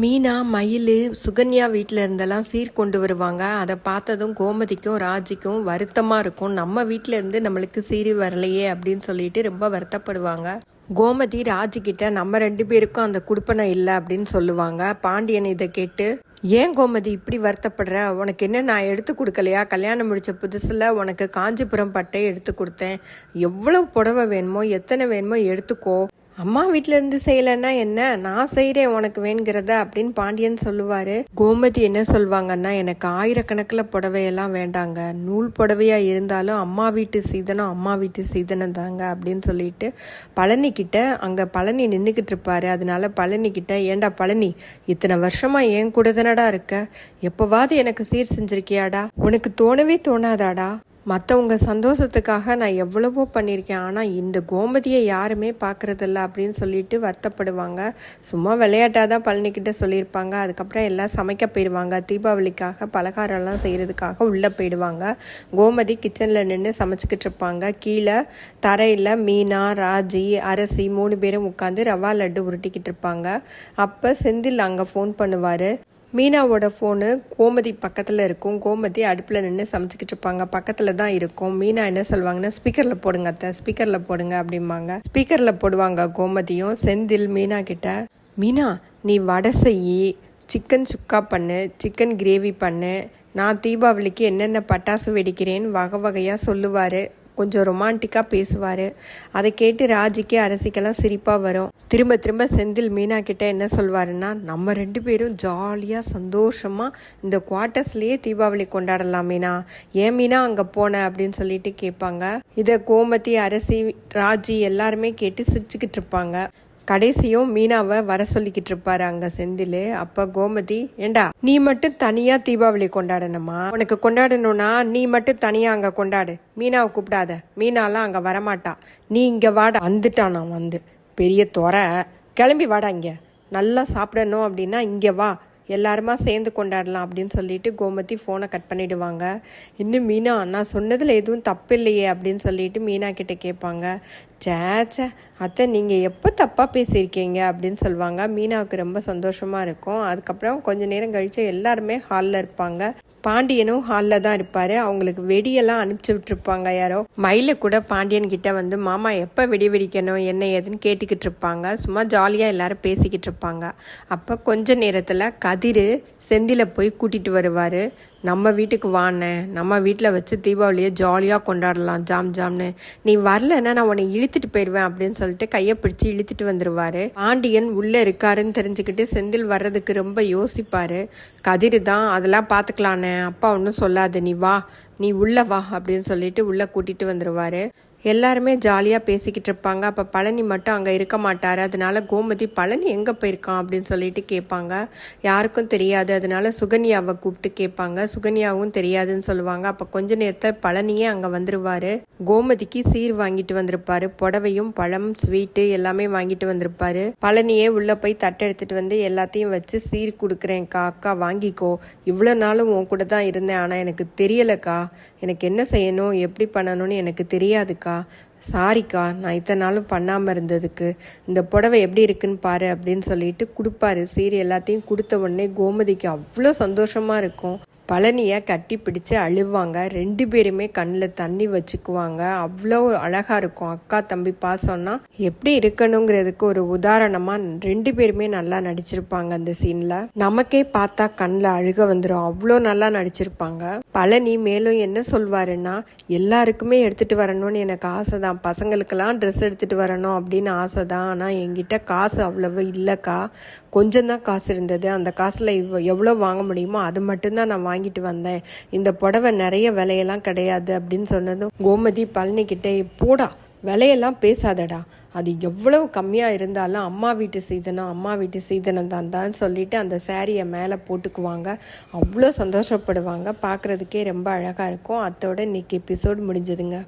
மீனா மயில் சுகன்யா வீட்டில் இருந்தெல்லாம் சீர் கொண்டு வருவாங்க. அதை பார்த்ததும் கோமதிக்கும் ராஜிக்கும் வருத்தமாக இருக்கும். நம்ம வீட்டில் இருந்து நம்மளுக்கு சீர் வரலையே அப்படின்னு சொல்லிட்டு ரொம்ப வருத்தப்படுவாங்க. கோமதி ராஜிக்கிட்ட நம்ம ரெண்டு பேருக்கும் அந்த குடுப்பனை இல்லை அப்படின்னு சொல்லுவாங்க. பாண்டியன் இதை கேட்டு ஏன் கோமதி இப்படி வருத்தப்படுற? உனக்கு என்ன நான் எடுத்து கொடுக்கலையா? கல்யாணம் முடித்த புதுசில் உனக்கு காஞ்சிபுரம் பட்டை எடுத்து கொடுத்தேன். எவ்வளோ புடவை வேணுமோ எத்தனை வேணுமோ எடுத்துக்கோ. அம்மா வீட்ல இருந்து செய்யலைன்னா என்ன? நான் செய்கிறேன் உனக்கு வேணுங்கிறத அப்படின்னு பாண்டியன் சொல்லுவார். கோமதி என்ன சொல்லுவாங்கன்னா எனக்கு ஆயிரக்கணக்கில் புடவையெல்லாம் வேண்டாங்க. நூல் புடவையாக இருந்தாலும் அம்மா வீட்டு சீதனம் அம்மா வீட்டு சீதனம் தாங்க அப்படின்னு சொல்லிட்டு பழனிக்கிட்ட அங்கே பழனி நின்றுக்கிட்டு இருப்பாரு. அதனால பழனிக்கிட்ட ஏண்டா பழனி இத்தனை வருஷமாக என் கூட தானடா இருக்க? எப்போவாது எனக்கு சீர் செஞ்சிருக்கியாடா? உனக்கு தோணவே தோணாதாடா? மற்றவங்க சந்தோஷத்துக்காக நான் எவ்வளவோ பண்ணியிருக்கேன் ஆனால் இந்த கோமதியை யாருமே பார்க்குறதில்ல அப்படின்னு சொல்லிட்டு வருத்தப்படுவாங்க. சும்மா விளையாட்டாக தான் பழனிக்கிட்ட சொல்லியிருப்பாங்க. அதுக்கப்புறம் எல்லாம் சமைக்க போயிடுவாங்க. தீபாவளிக்காக பலகாரம்லாம் செய்கிறதுக்காக உள்ளே போயிடுவாங்க. கோமதி கிச்சனில் நின்று சமைச்சிக்கிட்டு இருப்பாங்க. கீழே தரையில் மீனா ராஜி அரசி மூணு பேரும் உட்காந்து ரவா லட்டு உருட்டிக்கிட்டு இருப்பாங்க. அப்போ செந்தில் அங்கே ஃபோன் பண்ணுவார். மீனாவோட ஃபோனு கோமதி பக்கத்தில் இருக்கும். கோமதி அடுப்பில் நின்று சமைச்சிக்கிட்டு இருப்பாங்க. பக்கத்தில் தான் இருக்கும். மீனா என்ன சொல்லுவாங்கன்னா ஸ்பீக்கரில் போடுங்க அத்தை. ஸ்பீக்கரில் போடுங்க அப்படிம்பாங்க. ஸ்பீக்கரில் போடுவாங்க கோமதியும். செந்தில் மீனா கிட்ட மீனா நீ வடை செய்யி சிக்கன் சுக்கா பண்ணு சிக்கன் கிரேவி பண்ணு. நான் தீபாவளிக்கு என்னென்ன பட்டாசு வெடிக்கிறேன்னு வகை வகையாக சொல்லுவார். கொஞ்சம் ரொமான்டிக்காக பேசுவார். அதை கேட்டு ராஜிக்கு அரசிக்கெல்லாம் சிரிப்பாக வரும். திரும்ப திரும்ப செந்தில் மீனா கிட்ட என்ன சொல்வாருன்னா நம்ம ரெண்டு பேரும் ஜாலியாக சந்தோஷமாக இந்த குவார்ட்டர்ஸ்லேயே தீபாவளி கொண்டாடலாம் மீனா. ஏன் மீனா அங்கே போன அப்படின்னு சொல்லிட்டு கேட்பாங்க. இதை கோமதி அரசி ராஜி எல்லாருமே கேட்டு சிரிச்சுக்கிட்டு இருப்பாங்க. கடைசியும் மீனாவை வர சொல்லிக்கிட்டு இருப்பாரு அங்க செந்தில். அப்ப கோமதி ஏண்டா நீ மட்டும் தனியா தீபாவளி கொண்டாடணுமா? உனக்கு கொண்டாடணும்னா நீ மட்டும் தனியா அங்க கொண்டாடு. மீனாவை கூப்பிடாத. மீனாலாம் அங்க வரமாட்டா. நீ இங்க வாடா. வந்துட்டான் நான் வந்து. பெரிய துறை. கிளம்பி வாடா இங்க. நல்லா சாப்பிடணும் அப்படின்னா இங்க வா. எல்லாருமா சேர்ந்து கொண்டாடலாம் அப்படின்னு சொல்லிட்டு கோமதி ஃபோனை கட் பண்ணிவிடுவாங்க இன்னும் மீனா நான் சொன்னதில் எதுவும் தப்பு இல்லையே அப்படின்னு சொல்லிட்டு மீனா கிட்ட கேட்பாங்க. சேச்சே அத்தை நீங்கள் எப்போ தப்பாக பேசியிருக்கீங்க அப்படின்னு சொல்லுவாங்க மீனாவுக்கு ரொம்ப சந்தோஷமாக இருக்கும். அதுக்கப்புறம் கொஞ்ச நேரம் கழித்து எல்லாருமே ஹாலில் இருப்பாங்க. பாண்டியனும் ஹாலில் தான் இருப்பார். அவங்களுக்கு வெடியெல்லாம் அனுப்பிச்சி விட்டுருப்பாங்க யாரோ. மயில கூட பாண்டியன் கிட்ட வந்து மாமா எப்போ வெடி வெடிக்கணும்? என்ன ஏதுன்னு கேட்டுக்கிட்டு இருப்பாங்க. சும்மா ஜாலியாக எல்லாரும் பேசிக்கிட்டு இருப்பாங்க. அப்போ கொஞ்ச நேரத்தில் கதிர் செந்தில போய் கூட்டிகிட்டு வருவார். நம்ம வீட்டுக்கு வாண்ணே நம்ம வீட்டில் வச்சு தீபாவளியை ஜாலியாக கொண்டாடலாம். ஜாம் ஜாம்னு. நீ வரலன்னா நான் உன்னை இழுத்துட்டு போயிடுவேன் அப்படின்னு சொல்லிட்டு கையை பிடிச்சி இழுத்துட்டு வந்துருவாரு. பாண்டியன் உள்ளே இருக்காருன்னு தெரிஞ்சுக்கிட்டு செந்தில் வர்றதுக்கு ரொம்ப யோசிப்பார். கதிர் தான் அதெல்லாம் பார்த்துக்கலாண்ணே அப்பா ஒன்றும் சொல்லாது. நீ வா. நீ உள்ள வா. அப்படின்னு சொல்லிட்டு உள்ளே கூட்டிகிட்டு வந்துடுவார் எல்லாருமே ஜாலியாக பேசிக்கிட்டு இருப்பாங்க. அப்போ பழனி மட்டும் அங்கே இருக்க மாட்டார். அதனால கோமதி பழனி எங்கே போயிருக்கான்? அப்படின்னு சொல்லிட்டு கேட்பாங்க. யாருக்கும் தெரியாது. அதனால சுகன்யாவை கூப்பிட்டு கேட்பாங்க. சுகன்யாவும் தெரியாதுன்னு சொல்லுவாங்க. அப்போ கொஞ்ச நேரத்தில் பழனியே அங்கே வந்துருவார். கோமதிக்கு சீர் வாங்கிட்டு வந்திருப்பாரு. புடவையும் பழம் ஸ்வீட்டு எல்லாமே வாங்கிட்டு வந்திருப்பாரு. பழனியே உள்ளே போய் தட்டை எடுத்துகிட்டு வந்து எல்லாத்தையும் வச்சு சீர் கொடுக்குறேன்க்கா அக்கா வாங்கிக்கோ. இவ்வளோ நாளும் உன் கூட தான் இருந்தேன். ஆனால் எனக்கு தெரியலக்கா. எனக்கு என்ன செய்யணும்? எப்படி பண்ணணும்னு எனக்கு தெரியாதுக்கா. சாரிக்கா நான் இத்தனை நாளும் பண்ணாமல் இருந்ததுக்கு இந்த புடவை எப்படி இருக்குன்னு பாரு அப்படின்னு சொல்லிட்டு கொடுப்பாரு. சீர் எல்லாத்தையும் கொடுத்த உடனே கோமதிக்கு அவ்வளோ சந்தோஷமாக இருக்கும். பழனியை கட்டி பிடிச்சு அழுவாங்க. ரெண்டு பேருமே கண்ணில் தண்ணி வச்சுக்குவாங்க. அவ்வளோ அழகாக இருக்கும். அக்கா தம்பி பாசம்னா எப்படி இருக்கணுங்கிறதுக்கு ஒரு உதாரணமாக ரெண்டு பேருமே நல்லா நடிச்சிருப்பாங்க அந்த சீனில். நமக்கே பார்த்தா கண்ணில் அழுக வந்துடும் அவ்வளோ நல்லா நடிச்சிருப்பாங்க. பழனி மேலும் என்ன சொல்வாருன்னா எல்லாருக்குமே எடுத்துகிட்டு வரணும்னு எனக்கு ஆசை தான் பசங்களுக்கெல்லாம் ட்ரெஸ் எடுத்துகிட்டு வரணும் அப்படின்னு ஆசை தான் ஆனால் என்கிட்ட காசு அவ்வளவு இல்லைக்கா. கொஞ்சம் தான் காசு இருந்தது. அந்த காசில் எவ்வளோ வாங்க முடியுமோ அது மட்டும்தான் நான் வாங்கி வாங்கிட்டு வந்தேன். இந்த புடவை நிறைய விலையெல்லாம் கிடையாது அப்படின்னு சொன்னதும் கோமதி பழனிக்கிட்டே போடா விலையெல்லாம் பேசாதடா. அது எவ்வளவு கம்மியாக இருந்தாலும் அம்மா வீட்டு சீதனம் அம்மா வீட்டு சீதனம் தான் தான் சொல்லிட்டு அந்த சேரீயை மேலே போட்டுக்குவாங்க. அவ்வளோ சந்தோஷப்படுவாங்க. பார்க்குறதுக்கே ரொம்ப அழகாக இருக்கும். அத்தோட இன்னைக்கு எபிசோட் முடிஞ்சதுங்க.